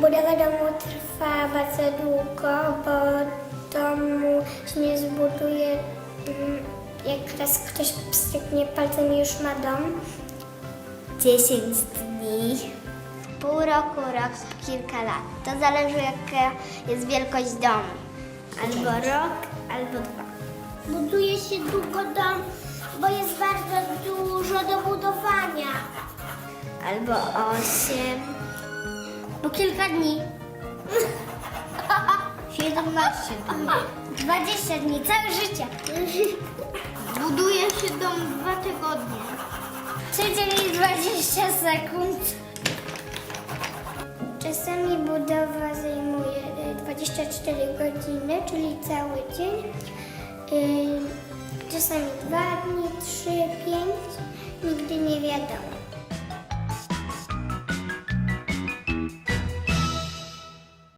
Budowa domu trwa bardzo długo, bo domu się nie zbuduje, mm, jak raz ktoś pstryknie palcem i już ma dom. 10 dni. Pół roku, rok, kilka lat. To zależy jaka jest wielkość domu. Albo rok, albo dwa. Buduje się długo dom, bo jest bardzo dużo do budowania. Albo osiem. Po kilka dni. 17 dni. 20 dni, całe życie. Buduje się dom dwa tygodnie. Tydzień i 20 sekund. Czasami budowa zajmuje 24 godziny, czyli cały dzień. Czasami 2 dni, 3, 5. Nigdy nie wiadomo.